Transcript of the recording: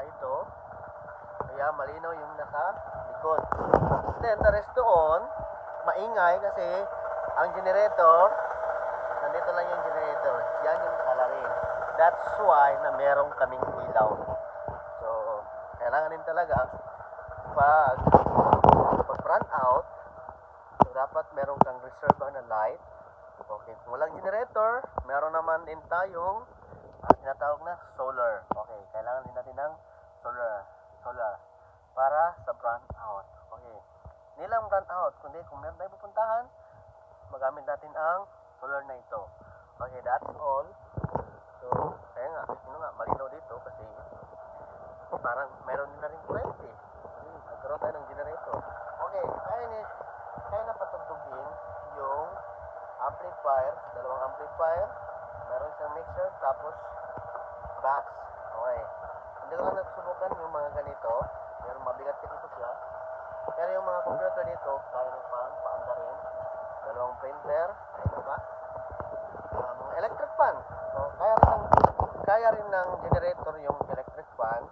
nasa ito. Kaya malinaw yung nasa likod. Then the rest doon, maingay kasi ang generator, nandito lang yung generator. Yan yung salarin. That's why na merong kaming ilaw. So, kailangan din talaga pag pag run out, so dapat meron kang reserve na light. Okay, kung walang generator, meron naman din tayong ah, tinatawag na solar. Okay, kailangan din natin ng. Brand out. Okay. Nilang brand out, kundi kung meron tayong pupuntahan, magamit natin ang solar na ito. Okay, that's all. So, kaya nga, yun nga, malinaw dito kasi parang meron din na rin kurente. Kasi nagkaroon tayo ng generator. Okay, kaya ni, kaya na patugtugin yung amplifier, dalawang amplifier, meron siyang mixer, tapos box. Okay. Hindi ko na Bali yung mga kompleto dito, Final fan, paanda rin, dalawang printer, ay ba? Um, electric fan. So, kaya rin, ng, kaya rin ng generator yung electric fan.